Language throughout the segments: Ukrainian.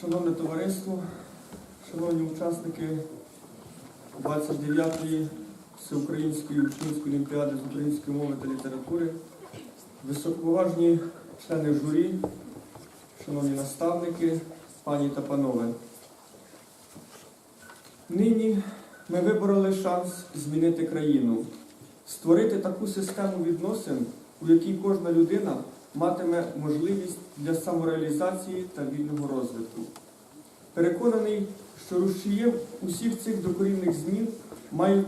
Шановне товариство, шановні учасники 29-ї Всеукраїнської учнівської олімпіади з української мови та літератури, високоповажні члени журі, шановні наставники, пані та панове. Нині ми вибороли шанс змінити країну, створити таку систему відносин, у якій кожна людина матиме можливість для самореалізації та вільного розвитку. Переконаний, що рушієм усіх цих докорінних змін мають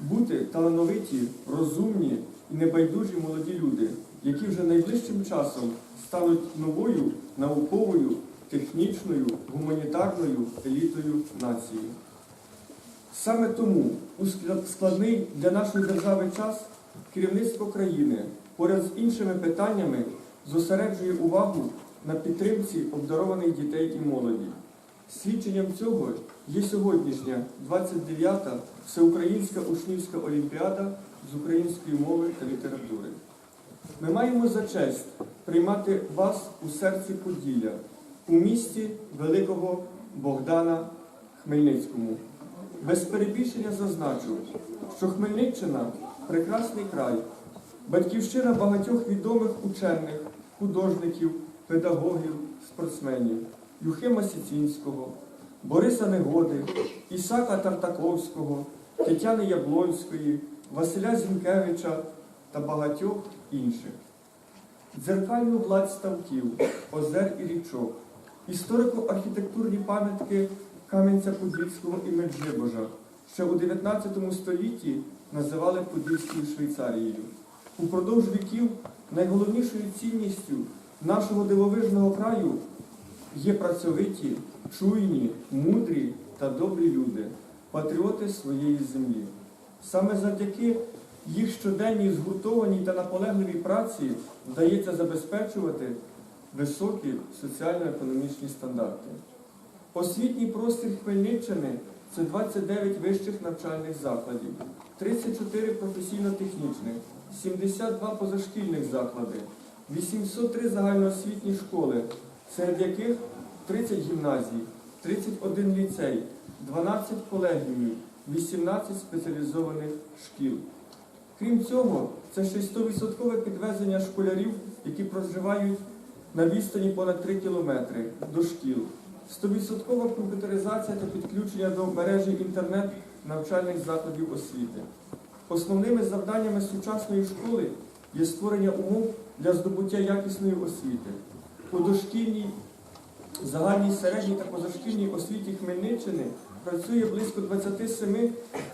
бути талановиті, розумні і небайдужі молоді люди, які вже найближчим часом стануть новою науковою, технічною, гуманітарною елітою нації. Саме тому у складний для нашої держави час керівництво країни поряд з іншими питаннями зосереджує увагу на підтримці обдарованих дітей і молоді. Свідченням цього є сьогоднішня 29-та Всеукраїнська учнівська олімпіада з української мови та літератури. Ми маємо за честь приймати вас у серці Поділля, у місті великого Богдана Хмельницькому. Без перебільшення зазначу, що Хмельниччина прекрасний край, батьківщина багатьох відомих учених, художників, педагогів, спортсменів Юхима Сіцінського, Бориса Негоди, Ісака Тартаковського, Тетяни Яблонської, Василя Зінкевича та багатьох інших. Дзеркальну гладь ставків, озер і річок, історико-архітектурні пам'ятки Кам'янця-Подільського і Меджибожа, що у 19 столітті називали Подільською Швейцарією. Упродовж віків найголовнішою цінністю нашого дивовижного краю є працьовиті, чуйні, мудрі та добрі люди, патріоти своєї землі. Саме завдяки їх щоденній згуртованій та наполегливій праці вдається забезпечувати високі соціально-економічні стандарти. Освітній простір Хмельниччини це 29 вищих навчальних закладів, 34 професійно-технічних, 72 позашкільних заклади, 803 загальноосвітні школи, серед яких 30 гімназій, 31 ліцей, 12 колегіумів, 18 спеціалізованих шкіл. Крім цього, це ще 100% підвезення школярів, які проживають на відстані понад 3 кілометри до шкіл. 100% комп'ютеризація та підключення до мережі інтернет навчальних закладів освіти. Основними завданнями сучасної школи є створення умов для здобуття якісної освіти. У дошкільній, загальній середній та позашкільній освіті Хмельниччини працює близько 27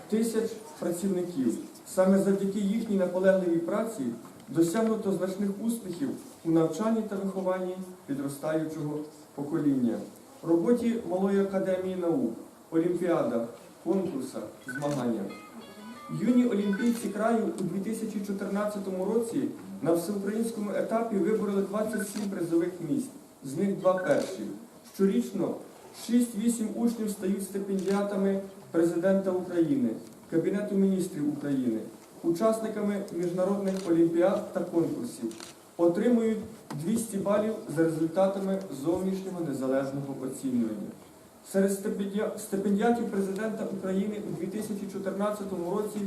тисяч працівників. Саме завдяки їхній наполегливій праці досягнуто значних успіхів у навчанні та вихованні підростаючого покоління, роботі Малої академії наук, олімпіадах, конкурсах, змаганнях. Юні олімпійці краю у 2014 році на всеукраїнському етапі вибороли 27 призових місць, з них два перші. Щорічно 6-8 учнів стають стипендіатами президента України, Кабінету міністрів України, учасниками міжнародних олімпіад та конкурсів, отримують 200 балів за результатами зовнішнього незалежного оцінювання. Серед стипендіатів президента України у 2014 році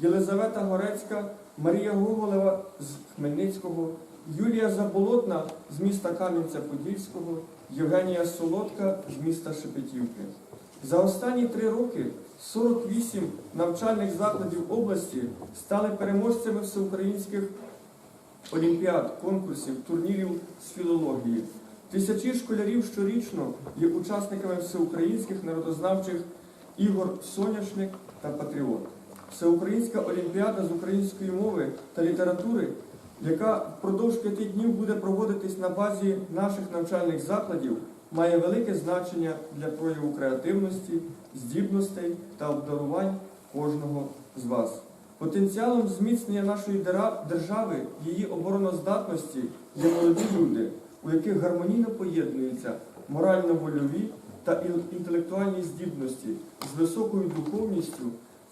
Єлизавета Горецька, Марія Гоголева з Хмельницького, Юлія Заболотна з міста Кам'янця-Подільського, Євгенія Солодка з міста Шепетівки. За останні три роки 48 навчальних закладів області стали переможцями всеукраїнських олімпіад, конкурсів, турнірів з філології. Тисячі школярів щорічно є учасниками всеукраїнських народознавчих ігор Соняшник та Патріот. Всеукраїнська олімпіада з української мови та літератури, яка впродовж п'яти днів буде проводитись на базі наших навчальних закладів, має велике значення для прояву креативності, здібностей та обдарувань кожного з вас. Потенціалом зміцнення нашої держави, її обороноздатності є молоді люди, у яких гармонійно поєднуються морально-вольові та інтелектуальні здібності з високою духовністю,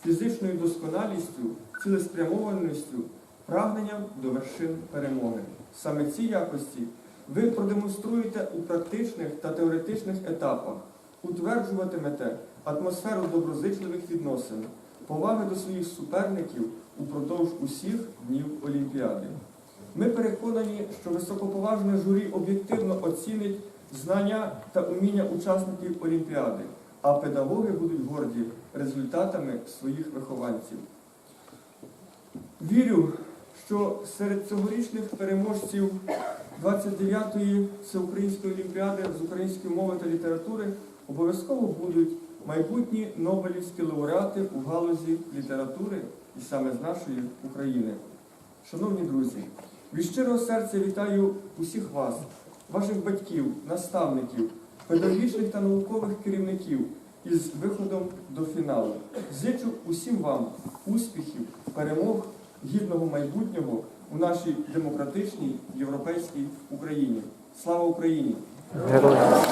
фізичною досконалістю, цілеспрямованістю, прагненням до вершин перемоги. Саме ці якості ви продемонструєте у практичних та теоретичних етапах, утверджуватимете атмосферу доброзичливих відносин, поваги до своїх суперників упродовж усіх днів Олімпіади. Ми переконані, що високоповажне журі об'єктивно оцінить знання та уміння учасників Олімпіади, а педагоги будуть горді результатами своїх вихованців. Вірю, що серед цьогорічних переможців 29-ї всеукраїнської олімпіади з української мови та літератури обов'язково будуть майбутні Нобелівські лауреати у галузі літератури і саме з нашої України. Шановні друзі, від щирого серця вітаю усіх вас, ваших батьків, наставників, педагогічних та наукових керівників із виходом до фіналу. Зичу усім вам успіхів, перемог, гідного майбутнього у нашій демократичній європейській Україні. Слава Україні! Героям.